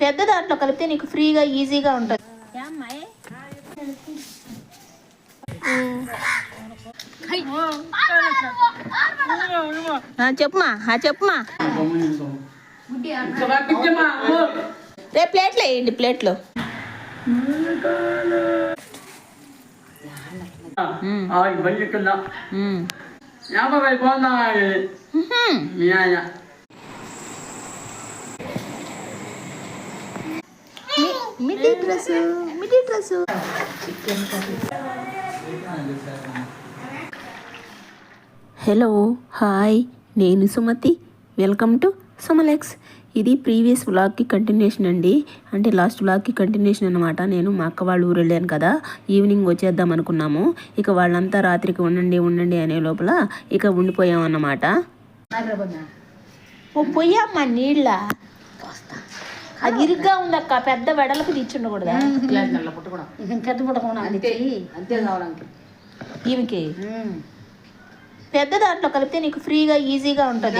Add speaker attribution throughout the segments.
Speaker 1: పెద్ద దాంట్లో కలిపితే నీకు ఫ్రీగా ఈజీగా ఉంటుంది. చెప్పుమా చెప్పుమా రే ప్లేట్లు వేయండి ప్లేట్లు.
Speaker 2: యాభై అయిపోతున్నా మీ ఆయన.
Speaker 1: Middy dress middy dress hello hi నేను సుమతి. వెల్కమ్ టు సుమలెక్స్ ఇది ప్రీవియస్ వ్లాగ్కి కంటిన్యూషన్ అండి. అంటే లాస్ట్ వ్లాగ్కి కంటిన్యూషన్ అనమాట నేను మా అక్క వాళ్ళ ఊరు వెళ్ళాను కదా. ఈవినింగ్ వచ్చేద్దాం అనుకున్నాము. ఇక వాళ్ళంతా రాత్రికి ఉండండి ఉండండి అనే లోపల ఇక ఉండిపోయాం అన్నమాట. ఓ పొయ్యమ్మా నీళ్ళ. అది ఇరుగ్గా ఉందక్క పెద్ద వెడలకు తెచ్చుండకూడదా
Speaker 3: పెద్ద పుట్టకుండా
Speaker 1: ఈమెకి? పెద్ద దాంట్లో కలిపితే నీకు ఫ్రీగా ఈజీగా ఉంటుంది.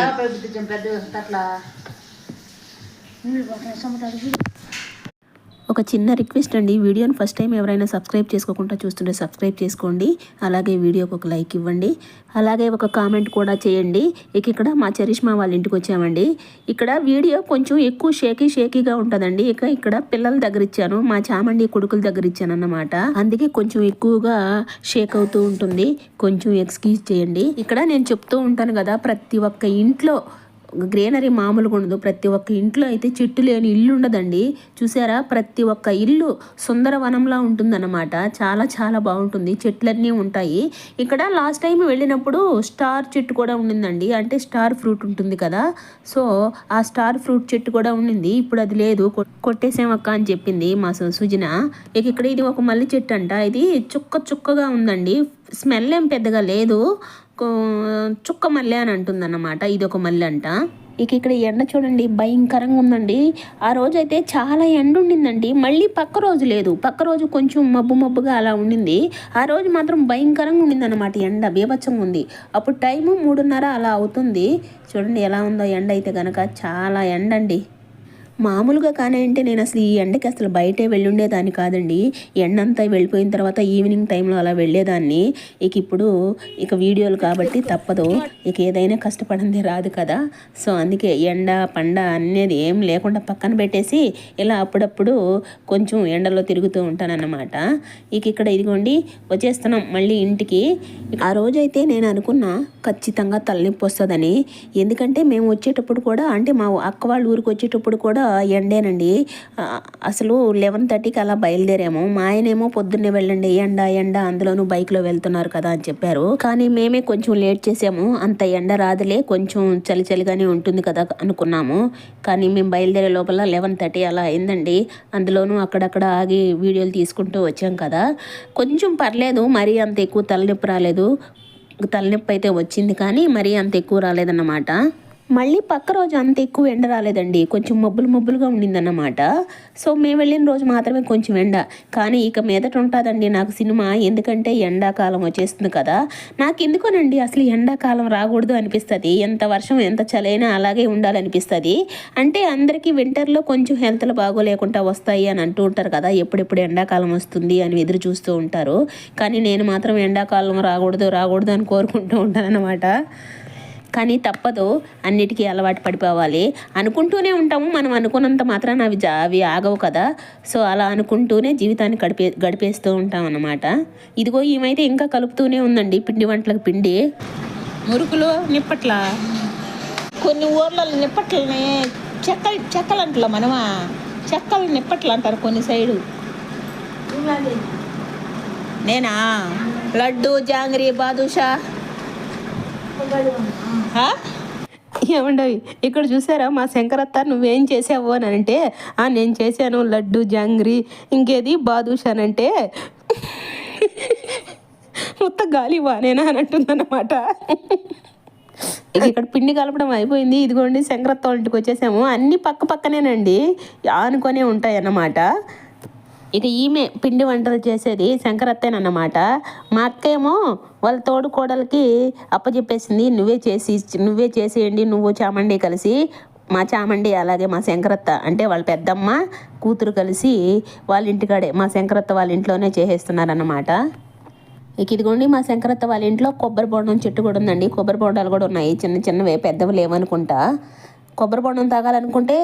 Speaker 2: పెద్ద అట్లా.
Speaker 1: ఒక చిన్న రిక్వెస్ట్ అండి. వీడియోని ఫస్ట్ టైం ఎవరైనా సబ్స్క్రైబ్ చేసుకోకుండా చూస్తుంటే సబ్స్క్రైబ్ చేసుకోండి. అలాగే వీడియోకి ఒక లైక్ ఇవ్వండి. అలాగే ఒక కామెంట్ కూడా చేయండి. ఇక ఇక్కడ మా చరిష్మా వాళ్ళ ఇంటికి వచ్చామండి. ఇక్కడ వీడియో కొంచెం ఎక్కువ షేకీ షేకీగా ఉంటుందండి. ఇక ఇక్కడ పిల్లల దగ్గర ఇచ్చాను. మా చామండి కొడుకుల దగ్గర ఇచ్చాను అన్నమాట అందుకే కొంచెం ఎక్కువగా షేక్ అవుతూ ఉంటుంది. కొంచెం ఎక్స్క్యూజ్ చేయండి. ఇక్కడ నేను చెప్తూ ఉంటాను కదా ప్రతి ఒక్క ఇంట్లో గ్రీనరీ మామూలుగా ఉండదు. ప్రతి ఒక్క ఇంట్లో అయితే చెట్టు లేని ఇల్లు ఉండదండి. చూసారా? ప్రతి ఒక్క ఇల్లు సుందరవనంలా ఉంటుందన్నమాట. చాలా చాలా బాగుంటుంది. చెట్లన్నీ ఉంటాయి. ఇక్కడ లాస్ట్ టైం వెళ్ళినప్పుడు స్టార్ చెట్టు కూడా ఉండిందండి. అంటే స్టార్ ఫ్రూట్ ఉంటుంది కదా? సో ఆ స్టార్ ఫ్రూట్ చెట్టు కూడా ఉండింది. ఇప్పుడు అది లేదు. కొట్టేసాం అక్క అని చెప్పింది మా సుజన. ఇక ఇక్కడ ఇది ఒక మల్లి చెట్టు అంట. ఇది చుక్క చుక్కగా ఉందండి. స్మెల్ ఏం పెద్దగా లేదు. చుక్క మల్లె అని అంటుందన్నమాట. ఇది ఒక మల్లె అంట. ఇక ఇక్కడ ఎండ చూడండి భయంకరంగా ఉందండి. ఆ రోజైతే చాలా ఎండ ఉండిందండి. మళ్ళీ పక్క రోజు లేదు. పక్క రోజు కొంచెం మబ్బు మబ్బుగా అలా ఉండింది. ఆ రోజు మాత్రం భయంకరంగా ఉండింది అనమాట ఎండ. బీభత్సంగా ఉంది. అప్పుడు టైము మూడున్నర అలా అవుతుంది. చూడండి ఎలా ఉందో ఎండ అయితే కనుక చాలా ఎండ అండి మామూలుగా కానీ అంటే నేను అసలు ఈ ఎండకి అసలు బయటే వెళ్ళుండేదాన్ని కాదండి. ఎండ అంతా వెళ్ళిపోయిన తర్వాత ఈవినింగ్ టైంలో అలా వెళ్ళేదాన్ని. ఇక ఇప్పుడు ఇక వీడియోలు కాబట్టి తప్పదు. ఇక ఏదైనా కష్టపడింది రాదు కదా. సో అందుకే ఎండ పండ అనేది ఏం లేకుండా పక్కన పెట్టేసి ఇలా అప్పుడప్పుడు కొంచెం ఎండలో తిరుగుతూ ఉంటానన్నమాట. ఇక ఇక్కడ ఇదిగోండి వచ్చేస్తున్నాం మళ్ళీ ఇంటికి. ఆ రోజైతే నేను అనుకున్నా ఖచ్చితంగా తలనొప్పి వస్తుందని. ఎందుకంటే మేము వచ్చేటప్పుడు కూడా అంటే మా అక్క వాళ్ళ ఊరికి వచ్చేటప్పుడు కూడా ఎండేనండి. అసలు లెవెన్ థర్టీకి అలా బయలుదేరాము. మా ఆయనేమో పొద్దున్నే వెళ్ళండి ఎండ ఎండ అందులోనూ బైక్లో వెళ్తున్నారు కదా అని చెప్పారు. కానీ మేమే కొంచెం లేట్ చేసాము. అంత ఎండ రాదులే కొంచెం చలి చలిగానే ఉంటుంది కదా అనుకున్నాము. కానీ మేము బయలుదేరే లోపల లెవెన్ థర్టీ అలా అయిందండి. అందులోనూ అక్కడక్కడ ఆగి వీడియోలు తీసుకుంటూ వచ్చాం కదా. కొంచెం పర్లేదు మరీ అంత ఎక్కువ తలనొప్పి రాలేదు. తలనొప్పి అయితే వచ్చింది కానీ మరీ అంత ఎక్కువ రాలేదన్నమాట. మళ్ళీ పక్క రోజు అంత ఎక్కువ ఎండ రాలేదండి. కొంచెం మబ్బులు మబ్బులుగా ఉండిందన్నమాట. సో మేము వెళ్ళిన రోజు మాత్రమే కొంచెం ఎండ. కానీ ఇక మీదట ఉంటుందండి నాకు సినిమా. ఎందుకంటే ఎండాకాలం వచ్చేస్తుంది కదా. నాకు ఎందుకోనండి అసలు ఎండాకాలం రాకూడదు అనిపిస్తుంది. ఎంత వర్షం ఎంత చలైనా అలాగే ఉండాలనిపిస్తుంది. అంటే అందరికీ వింటర్లో కొంచెం హెల్త్లు బాగోలేకుండా వస్తాయి అని అంటూ ఉంటారు కదా. ఎప్పుడెప్పుడు ఎండాకాలం వస్తుంది అని ఎదురు చూస్తూ ఉంటారు. కానీ నేను మాత్రం ఎండాకాలం రాకూడదు రాకూడదు అని కోరుకుంటూ ఉంటానన్నమాట. కానీ తప్పదు. అన్నిటికీ అలవాటు పడిపోవాలి. అనుకుంటూనే ఉంటాము. మనం అనుకున్నంత మాత్రాన అవి జా అవి ఆగవు కదా. సో అలా అనుకుంటూనే జీవితాన్ని గడిపే గడిపేస్తూ ఉంటాం అన్నమాట. ఇదిగో ఈమైతే ఇంకా కలుపుతూనే ఉందండి పిండి వంటలకు పిండి. మురుకులు నిప్పట్ల? కొన్ని ఊర్లలో నిప్పట్లని చెక్కలు చెక్కలు అంటలా మనమా? చెక్కలు నిప్పట్లు అంటారు కొన్ని సైడు. నేనా? లడ్డు జాంగ్రీ బాదుషా? ఏమండవి? ఇక్కడ చూసారా మా శంకరత్త నువ్వేం చేసావు అని అంటే "ఆ, నేను చేశాను లడ్డు జాంగ్రీ ఇంకేది బాదుషా అని అంటే మొత్తం గాలి వానేనా అని అంటుందన్నమాట. ఇక్కడ పిండి కలపడం అయిపోయింది. ఇదిగోండి శంకరత్త ఇంటికి వచ్చేసాము. అన్ని పక్క పక్కనేనండి. ఆనుకొనే ఉంటాయి అన్నమాట ఇక ఈమె పిండి వంటలు చేసేది శంకరత్తేనన్నమాట. మా అక్క ఏమో వాళ్ళ తోడు కోడలికి అప్పచెప్పేసింది నువ్వే చేసి నువ్వే చేసేయండి నువ్వు చామండి కలిసి మా చామండి అలాగే మా శంకరత్త. అంటే వాళ్ళ పెద్దమ్మ కూతురు కలిసి వాళ్ళ ఇంటికాడే మా శంకరత్త వాళ్ళ ఇంట్లోనే చేసేస్తున్నారన్నమాట. ఇక ఇదిగోండి మా శంకరత్త వాళ్ళ ఇంట్లో కొబ్బరి బొండం చెట్టు కూడా ఉందండి. కొబ్బరి బొండాలు కూడా ఉన్నాయి. చిన్న చిన్నవి పెద్దవి లేవనుకుంటా. కొబ్బరి బొండం తాగాలనుకుంటే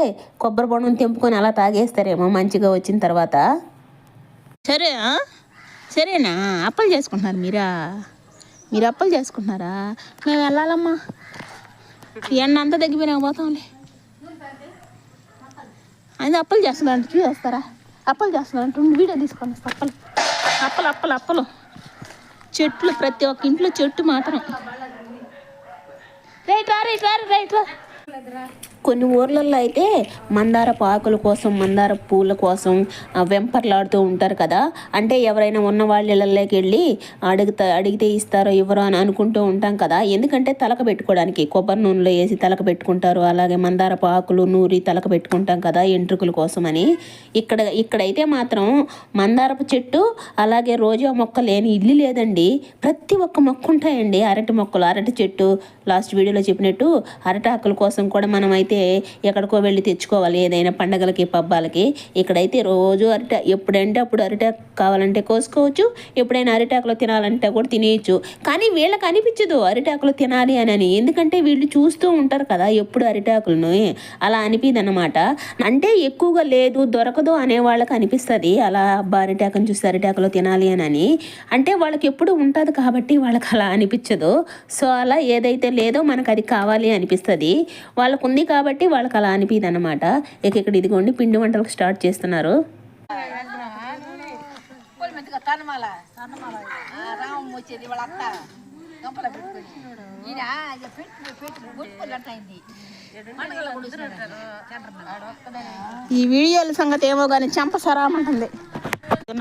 Speaker 1: కొబ్బరి బొండం తెంపుకొని అలా తాగేస్తారేమో మంచిగా వచ్చిన తర్వాత. సరే సరేనా? అప్పలు చేసుకుంటున్నారు మీరా? మీరు అప్పలు చేసుకుంటున్నారా? మేము వెళ్ళాలమ్మా. ఎండ అంతా తగ్గిపోయినా పోతాంలే. అది అప్పలు చేస్తున్నారంట చూసేస్తారా? అప్పలు చేస్తున్నారంట ఉండి వీడియో తీసుకోండి అప్పలు. అప్పలు అప్పలు అప్పలు. చెట్లు ప్రతి ఒక్క ఇంట్లో చెట్టు మాత్రం. రైట్ రా రైట్ రా రైట్ రా. కొన్ని ఊర్లలో అయితే మందార పాకుల కోసం మందార పూల కోసం వెంపర్లాడుతూ ఉంటారు కదా. అంటే ఎవరైనా ఉన్న వాళ్ళ ఇళ్ళలోకి వెళ్ళి అడుగుతా అడిగితే ఇస్తారో ఇవ్వరో అని అనుకుంటూ ఉంటాం కదా. ఎందుకంటే తలక పెట్టుకోవడానికి కొబ్బరి నూనెలో వేసి తలక పెట్టుకుంటారు. అలాగే మందార పాకులు నూరి తలక పెట్టుకుంటాం కదా ఎంట్రుకల కోసం అని. ఇక్కడ ఇక్కడైతే మాత్రం మందారపు చెట్టు అలాగే రోజా మొక్క లేని ఇల్లు లేదండి. ప్రతి ఒక్క మొక్క ఉంటాయండి అరటి మొక్కలు అరటి చెట్టు. లాస్ట్ వీడియోలో చెప్పినట్టు అరటాకుల కోసం కూడా మనం అయితే ఎక్కడికో వెళ్ళి తెచ్చుకోవాలి. ఏదైనా పండగలకి పబ్బాలకి. ఇక్కడైతే రోజు అరిట ఎప్పుడంటే అప్పుడు అరిటాకు కావాలంటే కోసుకోవచ్చు. ఎప్పుడైనా అరిటాకులో తినాలంటే కూడా తినేయచ్చు. కానీ వీళ్ళకి అనిపించదు అరిటాకులు తినాలి అని అని. ఎందుకంటే వీళ్ళు చూస్తూ ఉంటారు కదా ఎప్పుడు అరిటాకులను. అలా అనిపిది అనమాట అంటే ఎక్కువగా లేదు దొరకదు అనే వాళ్ళకి అనిపిస్తుంది. అలా అబ్బా అరిటాకుని చూస్తే అరిటాకులో తినాలి అని అని. అంటే వాళ్ళకి ఎప్పుడు ఉంటుంది కాబట్టి వాళ్ళకి అలా అనిపించదు. సో అలా ఏదైతే లేదో మనకు అది కావాలి అనిపిస్తుంది. వాళ్ళకు ఉంది కాబట్టి వాళ్ళకి అలా అనిపిదు అనమాట ఇక ఇక్కడ ఇదిగోండి పిండి వంటలకు స్టార్ట్ చేస్తున్నారు. ఈ వీడియోల సంగతి ఏమో కానీ చంపసరామంటుంది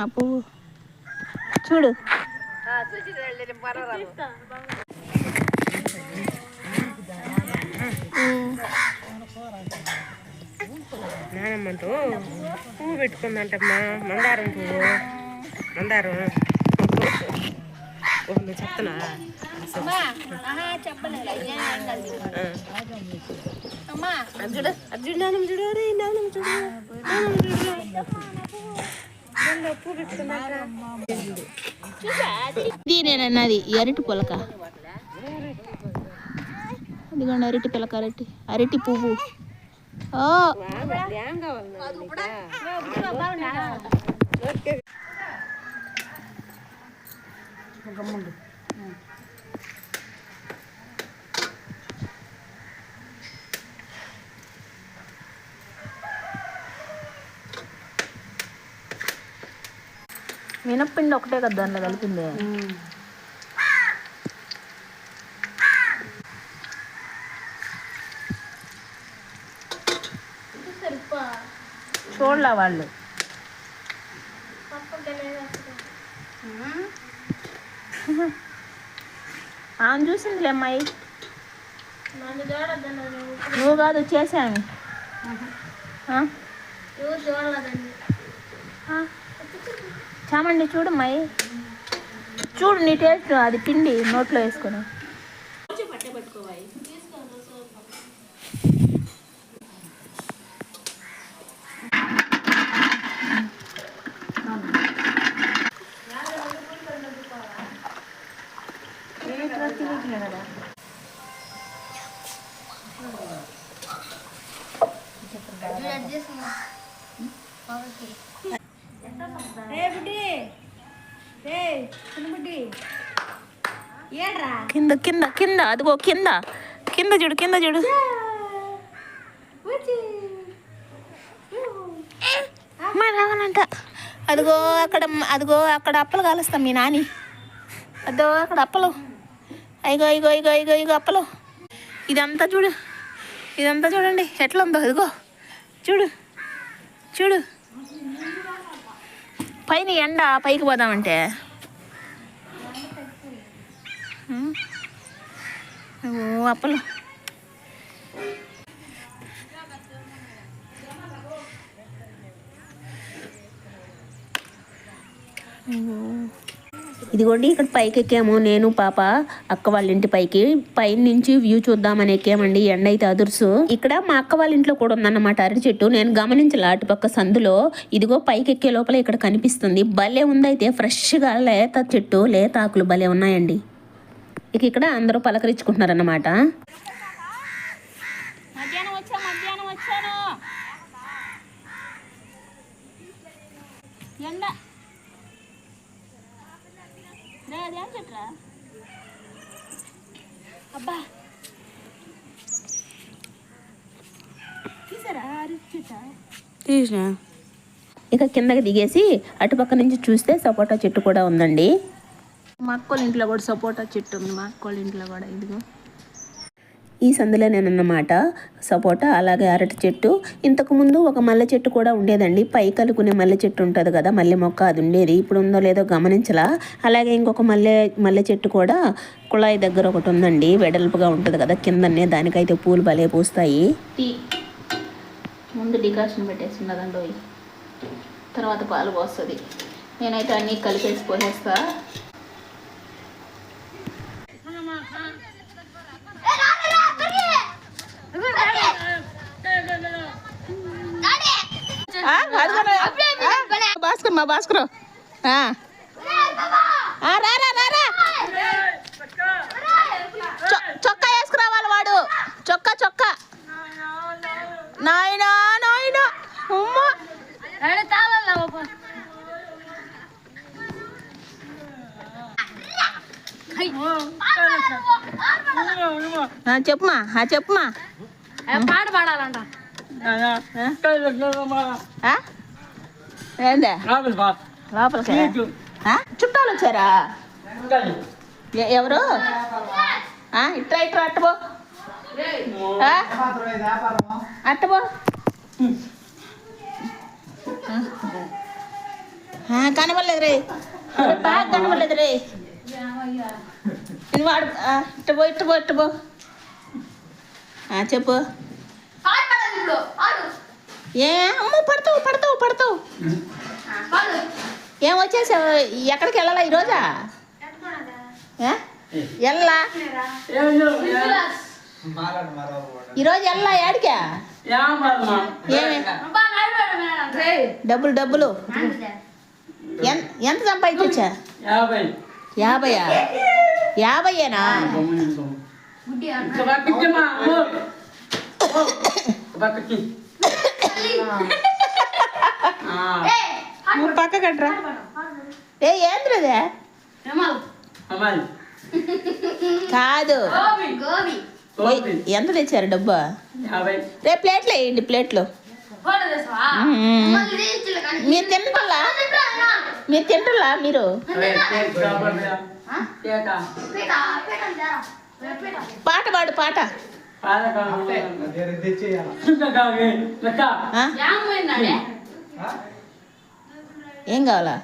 Speaker 1: నా పువ్వు. చూడు.
Speaker 4: నానమ్మంటూ పువ్వు పెట్టుకుందంటమ్మా. మందారం పువ్వు. మందారం. ఓ, నువ్వు చెప్తున్నా? చూడు చూడు నానమ్మ చూడు రే నానమ్మ చూడు. నానమ్మ చూడు. పువ్వు
Speaker 1: ఇది నేనన్నది అరటి పులక. ఇదిగోండి అరటి పిలక అరటి అరటి పువ్వు. ఓ మినప్పిండి ఒకటే కదా దానిలో కలిపింది? చూడలే వాళ్ళు? ఆమె చూసిందిలే అమ్మాయి. నువ్వు కాదు చేసాను చామండి చూడమ్మాయి చూడు నీ టేస్ట్ అది పిండి నోట్లో వేసుకుని కింద కింద కింద అదిగో కింద. కింద చూడు కింద చూడు. మా రావనంట అదిగో అక్కడ అదిగో అక్కడ అప్పలు కాలుస్తాం మీ నాని. అదో అక్కడ అప్పలు. అయ్యో ఇగో ఇగో ఇగో ఇగో అప్పలు. ఇదంతా చూడు. ఇదంతా చూడండి. ఎట్లా ఉందో అదిగో. చూడు. చూడు. పైన ఎండ పైకి పోదామంటే. ఓ అప్పలు ఇదిగోండి ఇక్కడ పైకి ఎక్కాము నేను పాప అక్క వాళ్ళ ఇంటి పైకి. పైన నుంచి వ్యూ చూద్దామని ఎక్కామండి ఎండ అయితే అదుర్సు. ఇక్కడ మా అక్క వాళ్ళ ఇంట్లో కూడా ఉందన్నమాట అరటి చెట్టు. నేను గమనించలే అటుపక్క సందులో. ఇదిగో పైకి ఎక్కే లోపల ఇక్కడ కనిపిస్తుంది. భలే ఉందైతే ఫ్రెష్గా లేత చెట్టు లేత ఆకులు భలే ఉన్నాయండి. ఇక ఇక్కడ అందరూ పలకరించుకుంటున్నారన్నమాట.
Speaker 4: అబ్బా.
Speaker 1: తీసిన. ఇక కిందకి దిగేసి అటుపక్క నుంచి చూస్తే సపోటా చెట్టు కూడా ఉందండి.
Speaker 4: మా అక్కోళ్ళ ఇంట్లో కూడా సపోటా చెట్టు ఉంది మా అక్కోళ్ళ ఇంట్లో కూడా ఇదిగో.
Speaker 1: ఈ సందులోనేనన్నమాట సపోటా అలాగే అరటి చెట్టు. ఇంతకు ముందు ఒక మల్లె చెట్టు కూడా ఉండేదండి. పై కలుకునే మల్లె చెట్టు ఉంటుంది కదా మల్లె మొక్క అది ఉండేది. ఇప్పుడు ఉందో లేదో గమనించలా. అలాగే ఇంకొక మల్లె మల్లె చెట్టు కూడా కుళాయి దగ్గర ఒకటి ఉందండి. వెడల్పుగా ఉంటుంది కదా కిందనే దానికైతే పూలు భలే పూస్తాయి.
Speaker 4: ముందు డికాషన్ పెట్టేసి ఉన్నదండి తర్వాత పాలు పోస్తుంది. నేనైతే అన్నీ కలిపేసి పోసేస్తా.
Speaker 3: మా భాస్కర్. చొక్కా వేసుకురావాలి వాడు. చొక్కా చొక్కా. నాయనా నాయనా. చెప్పుమా ఆ, చెప్పుమా.
Speaker 4: పాట పాడాలంట.
Speaker 3: ఆ? ఏందే? లోపలికి? చుట్టాలు వచ్చారా? ఎవరు? ఆ, ఇట్రా ఇట్రా అట్టబో? అట్టబో కనబడలేదు రే. బాగా కనబడలేదు రే. ఇది వాడు ఇట్టబో ఇట్టబో ఇట్టబో చెప్పు. ఏ అమ్మ పడతావు పడతావు పడతావు. ఏం వచ్చేసావు? ఎక్కడికి వెళ్ళాలా ఈరోజా? ఎల్లా ఈరోజు ఎల్లా ఏడికా డబ్బులు డబ్బులు. ఎంత సంపాదించా
Speaker 2: యాభై
Speaker 3: యాభైయా? యాభైయేనా?
Speaker 2: పక్కకి
Speaker 3: నువ్వు పక్క కట్టరా ఏ ఏంద్రదే? కాదు. ఎంత తెచ్చారు డబ్బా? రే ప్లేట్లు వేయండి ప్లేట్లు. మీరు తింటారా మీరు తింటారా మీరు?
Speaker 2: కాబట్టి కేక
Speaker 3: పాట. పాడు పాట
Speaker 2: పాలకాయ చింతకాయ లెక్క
Speaker 3: ఆ? ఏం కావాలా?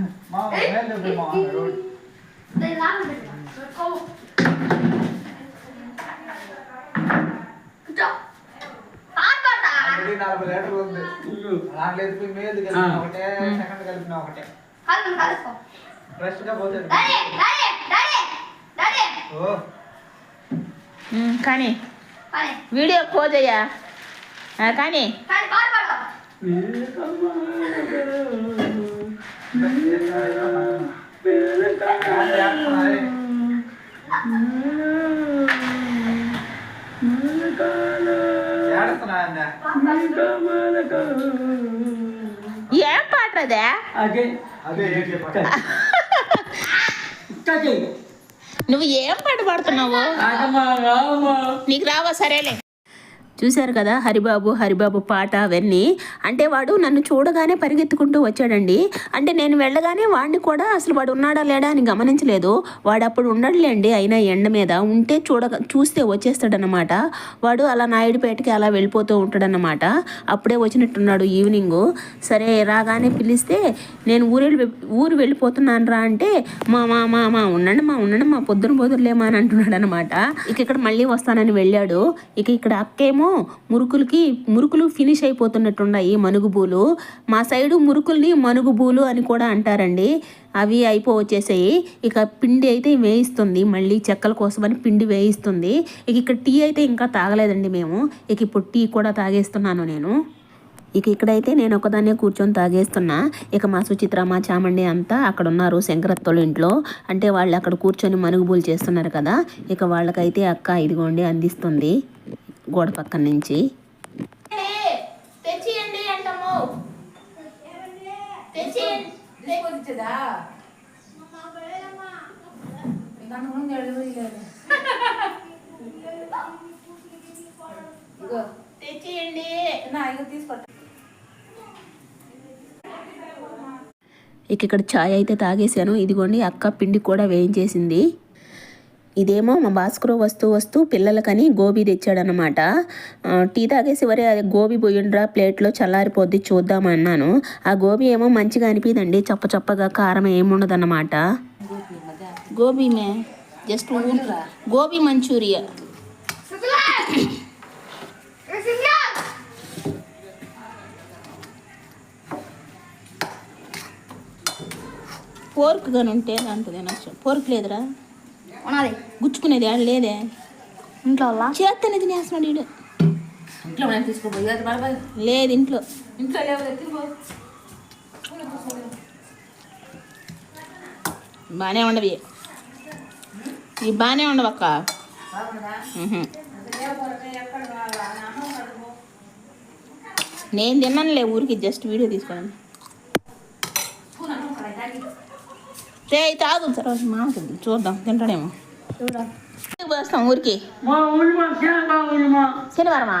Speaker 3: రిషి అను
Speaker 2: ఓకే
Speaker 3: ఇదిగో ఇదిగో ఇదిగో
Speaker 2: పెట్టుకున్నామ్మా పైకి
Speaker 3: అబ్బా
Speaker 5: నలభై లీటర్లు ఉంది దాంట్లో ఎత్తుకు మేలు కలిపిన ఒకటే సెకండ్ కలిపిన ఒకటే ఫ్రెష్గా పోతుంది ఓ
Speaker 3: కానీ వీడియో పోజయ్యా కానీ ఏం పాట అదే?
Speaker 2: అదే.
Speaker 5: అదే ఏం చెప్పండి
Speaker 2: ఇక్కడికి
Speaker 3: నువ్వు ఏం పాట పాడుతున్నావు? నీకు రావా సరేలే.
Speaker 1: చూశారు కదా? హరిబాబు హరిబాబు పాట అవన్నీ. అంటే వాడు నన్ను చూడగానే పరిగెత్తుకుంటూ వచ్చాడండి. అంటే నేను వెళ్ళగానే వాడిని కూడా అసలు వాడు ఉన్నాడా లేడా అని గమనించలేదు. వాడు అప్పుడు ఉండడులేండి అయినా ఎండ మీద ఉంటే చూడ చూస్తే వచ్చేస్తాడనమాట వాడు అలా నాయుడుపేటకి అలా వెళ్ళిపోతూ ఉంటాడనమాట అప్పుడే వచ్చినట్టున్నాడు ఈవినింగ్. సరే రాగానే పిలిస్తే నేను ఊరు వెళ్ళి- ఊరు వెళ్ళిపోతున్నాను రా అంటే మా మా మా మా ఉండండి మా ఉండండి మా పొద్దున పొద్దులేమా అని అంటున్నాడు అనమాట ఇక ఇక్కడ మళ్ళీ వస్తానని వెళ్ళాడు. ఇక ఇక్కడ అక్కేమో మురుకులకి మురుకులు ఫినిష్ అయిపోతున్నట్టున్నాయి మనుగుబూలు. మా సైడు మురుకుల్ని మనుగుబూలు అని కూడా అంటారండి. అవి అయిపో వచ్చేసాయి ఇక పిండి అయితే వేయిస్తుంది. మళ్ళీ చెక్కల కోసమని పిండి వేయిస్తుంది. ఇక ఇక్కడ టీ అయితే ఇంకా తాగలేదండి మేము. ఇక ఇప్పుడు టీ కూడా తాగేస్తున్నాను నేను. ఇక ఇక్కడైతే నేను ఒకదాన్నే కూర్చొని తాగేస్తున్నా. ఇక మా సుచిత్ర మా చామండి అంతా అక్కడ ఉన్నారు శంకరత్తోళ్ళ ఇంట్లో. అంటే వాళ్ళు అక్కడ కూర్చొని మనుగుబూలు చేస్తున్నారు కదా. ఇక వాళ్ళకైతే అక్క ఇదిగోండి అందిస్తుంది. గోడ పక్కన నుంచి. ఇక ఇక్కడ ఛాయ్ అయితే తాగేశాను. ఇదిగోండి అక్క పిండి కూడా వేయించేసింది. ఇదేమో మా భాస్కర్ వస్తూ వస్తూ పిల్లలకని గోబీ తెచ్చాడనమాట టీ తాగేసి వరే అది గోబీ పోయిండ్రా ప్లేట్లో చల్లారిపోద్ది చూద్దామన్నాను ఆ గోబీ ఏమో మంచిగా అనిపిదండి చప్ప చప్పగా కారం ఏముండదన్నమాట. గోబీ మే జస్ట్ గోబీ మంచూరియా. పోర్క్ కానీ ఉంటే దాంట్లో తినచ్చు పోర్క్ లేదురా.
Speaker 4: ఉన్నది
Speaker 1: గుచ్చుకునేది ఆడ లేదే.
Speaker 4: ఇంట్లో వాళ్ళ?
Speaker 1: చేత్తనే తినేస్తున్నాడు ఈడు.
Speaker 3: ఇంట్లో మనం బాగా
Speaker 1: లేదు ఇంట్లో.
Speaker 3: ఇంట్లో
Speaker 1: బాగానే ఉండవి. ఇవి బాగానే ఉండవు అక్క. మ్హూ. నేను తిన్నానులే ఊరికి జస్ట్ వీడియో తీసుకోండి రే తాగు తర్వాత మామకి చూద్దాం. తింటాడేమో. పోస్తాం? ఊరికి? శనివారమా?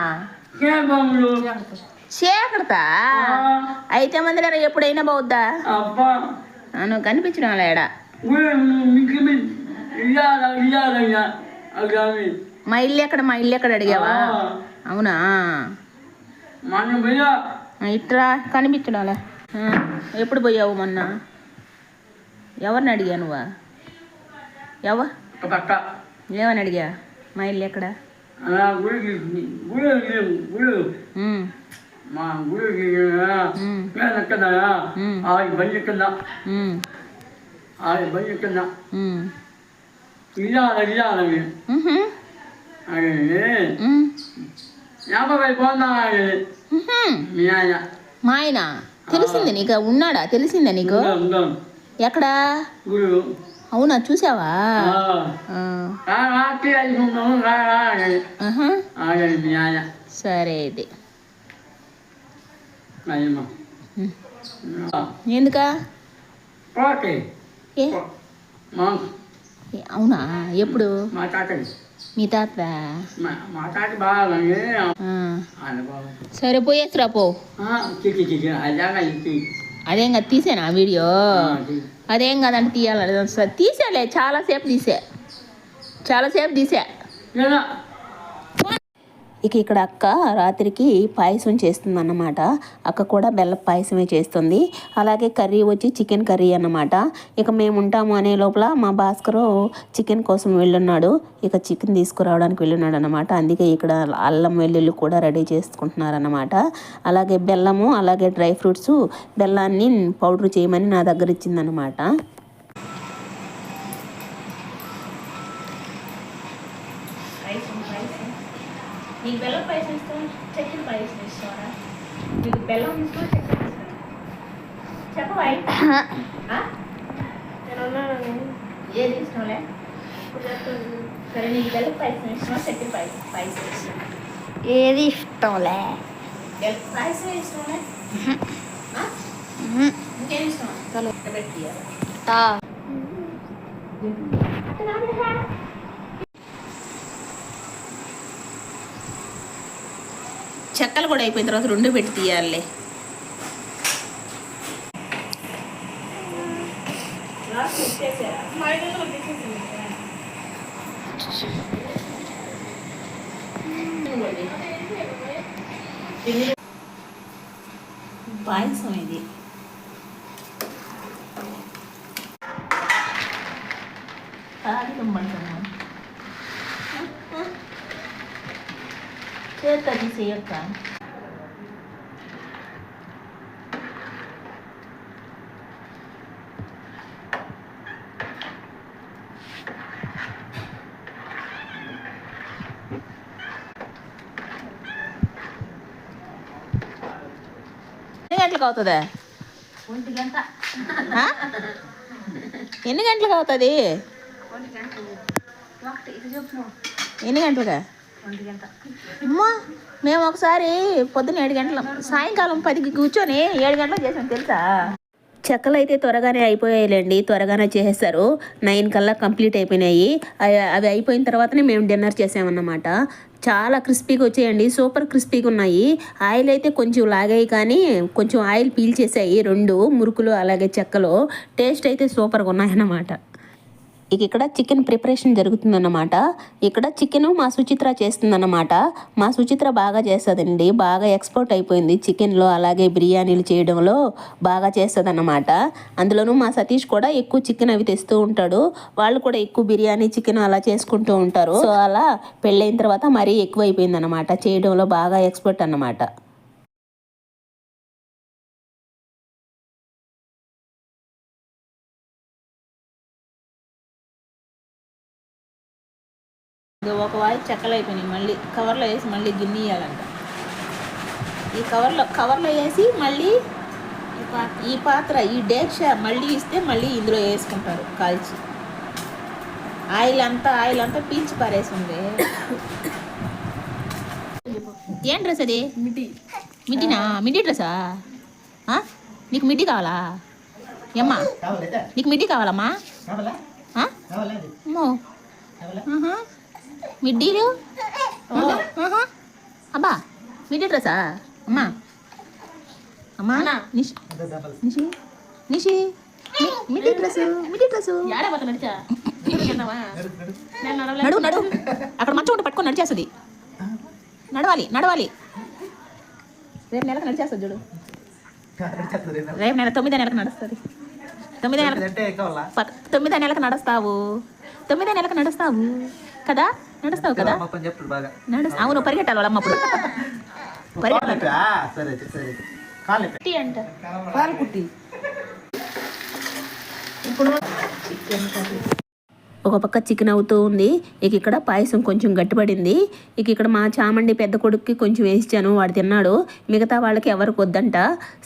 Speaker 1: చేకడతా అయితే మందిరా ఎప్పుడైనా పోద్దా
Speaker 2: అబ్బా.
Speaker 1: ఆ, నువ్వు కనిపించడం లేడా మా ఇల్లు ఎక్కడ? మా ఇల్లు ఎక్కడ అడిగావా? అవునా? ఇట్రా. కనిపించడంలే. ఎప్పుడు పోయావు మొన్న? ఎవరిని అడిగా నువ్వా? ఎవ ఏమని అడిగా? మా ఇల్లు ఎక్కడ?
Speaker 2: గుడి గుడి మా గుడికి
Speaker 1: ఉమ్,
Speaker 2: కదా
Speaker 1: ఉమ్.
Speaker 2: ఆ బండి కింద
Speaker 1: ఉమ్,
Speaker 2: ఆ బండి కింద
Speaker 1: ఉమ్.
Speaker 2: ఇయ్యాల ఇయ్యాలని
Speaker 1: ఉహు,
Speaker 2: అది యాభై
Speaker 1: ఉహు.
Speaker 2: మీ ఆయన.
Speaker 1: మా ఆయన? తెలిసింది నీకు? ఉన్నాడా? తెలిసిందా నీకు. ఎక్కడా? అవునా చూసావా? సరే ఇది. ఎందుకా? అవునా? ఎప్పుడు?
Speaker 2: మా
Speaker 1: తాత సరే పోయేసిరా పో. అదేం కదా తీసేనా వీడియో? అదేం కదంటే తీయాలి తీసేలే చాలాసేపు తీసే. చాలాసేపు తీసే. ఇక ఇక్కడ అక్క రాత్రికి పాయసం చేస్తుందన్నమాట. అక్క కూడా బెల్ల పాయసమే చేస్తుంది. అలాగే కర్రీ వచ్చి చికెన్ కర్రీ అన్నమాట. ఇక మేము ఉంటాము అనే లోపల మా భాస్కరు చికెన్ కోసం వెళ్ళున్నాడు. ఇక చికెన్ తీసుకురావడానికి వెళ్ళున్నాడు అనమాట అందుకే ఇక్కడ అల్లం వెల్లుల్లి కూడా రెడీ చేసుకుంటున్నారన్నమాట. అలాగే బెల్లము అలాగే డ్రై ఫ్రూట్స్ బెల్లాన్ని పౌడర్ చేయమని నా దగ్గర ఇచ్చిందనమాట బెల్లం ఇస్తాం చక్కెర ఇస్తాం చెప్పవా ఏది ఇష్టంలే? సరే నీకు బెల్లం పాయసం ఇష్టమా చక్కెర పాయసం పాయసం ఇష్టం.
Speaker 4: ఏది ఇష్టంలే?
Speaker 1: బెల్లం పాయసం ఇష్టంలే? ఇంకేం ఇష్టం? చెక్కలు కూడా అయిపోయిన తర్వాత రెండు పెట్టి తీయాలి పాయసం ఎన్ని గంటలకు అవుతుందా? ఎన్ని గంటలకు అవుతుంది? ఎన్ని గంటలుగా అమ్మా! మేము ఒకసారి పొద్దున్న ఏడు గంటల సాయంకాలం పదికి కూర్చొని ఏడు గంటలకు చేసాం తెలుసా? చెక్కలు అయితే త్వరగానే అయిపోయాయిలేండి త్వరగానే చేసేసారు నైన్ కల్లా కంప్లీట్ అయిపోయినాయి. అవి అవి అయిపోయిన తర్వాతనే మేము డిన్నర్ చేసామన్నమాట. చాలా క్రిస్పీగా వచ్చాయండి సూపర్ క్రిస్పీగా ఉన్నాయి. ఆయిల్ అయితే కొంచెం లాగాయి కానీ కొంచెం ఆయిల్ పీల్చేసాయి రెండు మురుకులు అలాగే చెక్కలు. టేస్ట్ అయితే సూపర్గా ఉన్నాయన్నమాట. ఇక ఇక్కడ చికెన్ ప్రిపరేషన్ జరుగుతుందన్నమాట. ఇక్కడ చికెన్ మా సుచిత్ర చేస్తుందన్నమాట. మా సుచిత్ర బాగా చేస్తుందండి. బాగా ఎక్స్పోర్ట్ అయిపోయింది చికెన్లో అలాగే బిర్యానీలు చేయడంలో బాగా చేస్తుందన్నమాట. అందులోనూ మా సతీష్ కూడా ఎక్కువ చికెన్ అవి తెస్తూ ఉంటాడు. వాళ్ళు కూడా ఎక్కువ బిర్యానీ చికెన్ అలా చేసుకుంటూ ఉంటారు. సో అలా పెళ్ళైన తర్వాత మరీ ఎక్కువ అయిపోయిందనమాట చేయడంలో బాగా ఎక్స్పర్ట్ అన్నమాట. చెక్కలు అయిపోయినాయి మళ్ళీ కవర్లో వేసి మళ్ళీ గిన్నె ఇవ్వాలంట ఈ కవర్లో కవర్లో వేసి మళ్ళీ ఈ పాత్ర ఈ డేక్ష మళ్ళీ ఇస్తే మళ్ళీ ఇందులో వేసుకుంటారు కాల్చి. ఆయిల్ అంతా ఆయిల్ అంతా పీల్చి పారేసింది. ఏం డ్రెస్ అది? మిడ్డి మిడ్డినా మిడ్డి డ్రెస్సా? నీకు మిడ్డి కావాలా? ఏమ్మా? నీకు మిడ్డి కావాలమ్మా? అమ్మో. మిడ్డీలు. అబ్బా మిడ్డీ డ్రెస్సా అమ్మా. అమ్మా Nishi Nishi Nishi middy dress middy dress నడు నడు. అక్కడ మంచం ఉంటే పట్టుకొని నడిచేస్తుంది. నడవాలి నడవాలి. రేపు నెలకు నడిచేస్తుంది చూడు. రేపు నెల తొమ్మిదో నెలకు నడుస్తుంది. తొమ్మిదో పక్- తొమ్మిదో నెలకు నడుస్తావు. తొమ్మిదో నెలకు నడుస్తావు. కదా? నడుస్తావు కదా?
Speaker 5: కొంచెం చెప్పుడు బాగా.
Speaker 1: నడు అవును పరిగెట్టాలి వాళ్ళమ్మ అప్పుడు. పరిగెట్టాలి.
Speaker 5: సరే సరే కాలు
Speaker 1: కుట్టి అంట.
Speaker 2: పాలకుట్టి
Speaker 1: ఒక పక్క చికెన్ అవుతూ ఉంది. ఇక ఇక్కడ పాయసం కొంచెం గట్టిపడింది. ఇక ఇక్కడ మా చామండి పెద్ద కొడుక్కి కొంచెం వేసిచ్చాను వాడు తిన్నాడు. మిగతా వాళ్ళకి ఎవరికి వద్దంట.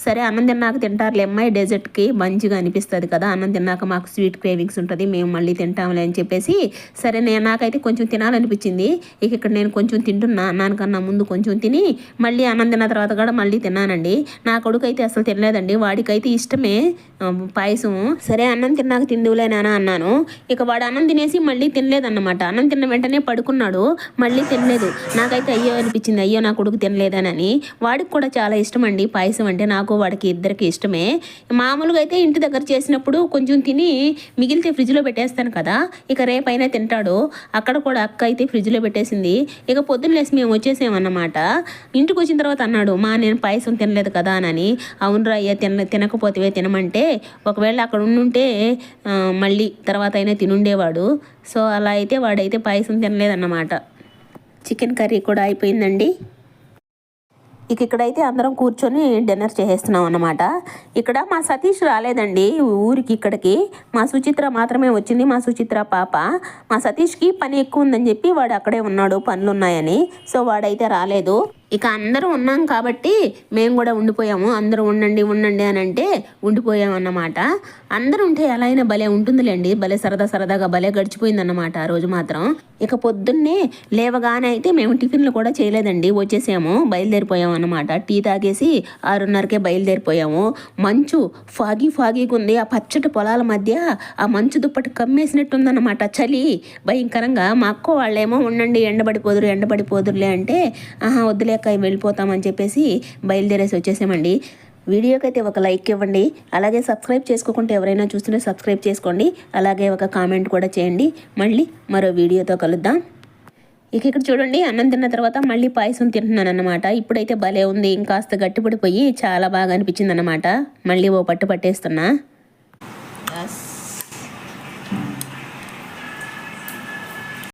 Speaker 1: సరే అన్నం తిన్నాక తింటారులే అమ్మాయి. డెజర్ట్కి మంచిగా అనిపిస్తుంది కదా. అన్నం తిన్నాక మాకు స్వీట్ క్రేవింగ్స్ ఉంటుంది. మేము మళ్ళీ తింటాంలే అని చెప్పేసి సరే నేను నాకైతే కొంచెం తినాలనిపించింది. ఇక ఇక్కడ నేను కొంచెం తింటున్నా. నాన్నకన్నా ముందు కొంచెం తిని మళ్ళీ అన్నం తిన్న తర్వాత కూడా మళ్ళీ తిన్నానండి. నా కొడుకు అయితే అసలు తినలేదండి. వాడికైతే ఇష్టమే పాయసం సరే అన్నం తిన్నాక తిందువులే నాన్న అన్నాను. ఇక వాడు అన్నం తినేసి మళ్ళీ తినలేదన్నమాట. అన్నం తిన్న వెంటనే పడుకున్నాడు. మళ్ళీ తినలేదు. నాకైతే అయ్యో అనిపించింది. అయ్యో నా కొడుకు తినలేదనని. వాడికి కూడా చాలా ఇష్టం అండి పాయసం అంటే నాకు వాడికి ఇద్దరికి ఇష్టమే. మామూలుగా అయితే ఇంటి దగ్గర చేసినప్పుడు కొంచెం తిని మిగిలితే ఫ్రిడ్జ్లో పెట్టేస్తాను కదా. ఇక రేపైనా తింటాడు. అక్కడ కూడా అక్క అయితే ఫ్రిడ్జ్లో పెట్టేసింది. ఇక పొద్దున్న లేసి మేము వచ్చేసామన్నమాట. ఇంటికి వచ్చిన తర్వాత అన్నాడు మా నేను పాయసం తినలేదు కదా అని అవునురా అయ్యా తిన తినకపోతే తినమంటే ఒకవేళ అక్కడ ఉండుంటే మళ్ళీ తర్వాత అయినా తినుండేవాడు. సో అలా అయితే వాడైతే పాయసం తినలేదన్నమాట. చికెన్ కర్రీ కూడా అయిపోయిందండి. ఇక ఇక్కడైతే అందరం కూర్చొని డిన్నర్ చేసేస్తున్నాం అన్నమాట. ఇక్కడ మా సతీష్ రాలేదండి. ఊరికి ఇక్కడికి. మా సుచిత్ర మాత్రమే వచ్చింది. మా సుచిత్ర పాప. మా సతీష్కి పని ఎక్కువ ఉందని చెప్పి వాడు అక్కడే ఉన్నాడు. పనులు ఉన్నాయని సో వాడైతే రాలేదు. ఇక అందరూ ఉన్నాం కాబట్టి మేము కూడా ఉండిపోయాము. అందరూ ఉండండి ఉండండి అని అంటే ఉండిపోయాము అన్నమాట అందరూ ఉంటే ఎలా అయినా భలే ఉంటుందిలేండి. భలే సరదా సరదాగా భలే గడిచిపోయిందన్నమాట ఆ రోజు మాత్రం. ఇక పొద్దున్నే లేవగానే అయితే మేము టిఫిన్లు కూడా చేయలేదండి. వచ్చేసాము బయలుదేరిపోయాము అన్నమాట టీ తాగేసి ఆరున్నరకే బయలుదేరిపోయాము. మంచు ఫాగి ఫాగీగా ఉంది. ఆ పచ్చటి పొలాల మధ్య ఆ మంచు దుప్పటి కమ్మేసినట్టు ఉందన్నమాట చలి భయంకరంగా. మా అక్క వాళ్ళేమో ఉండండి ఎండబడిపోదురు ఎండబడిపోదురులే అంటే ఆహా వద్దులేక వెళ్ళిపోతామని చెప్పేసి బయలుదేరేసి వచ్చేసామండి. వీడియోకి అయితే ఒక లైక్ ఇవ్వండి. అలాగే సబ్స్క్రైబ్ చేసుకోకుంటే ఎవరైనా చూస్తుంటే సబ్స్క్రైబ్ చేసుకోండి. అలాగే ఒక కామెంట్ కూడా చేయండి. మళ్ళీ మరో వీడియోతో కలుద్దాం. ఇక ఇక్కడ చూడండి అన్నం తిన్న తర్వాత మళ్ళీ పాయసం తింటున్నాను అనమాట ఇప్పుడైతే భలే ఉంది. ఇంకాస్త గట్టిపడిపోయి చాలా బాగా అనిపించింది అనమాట మళ్ళీ ఓ పట్టు పట్టేస్తున్నా.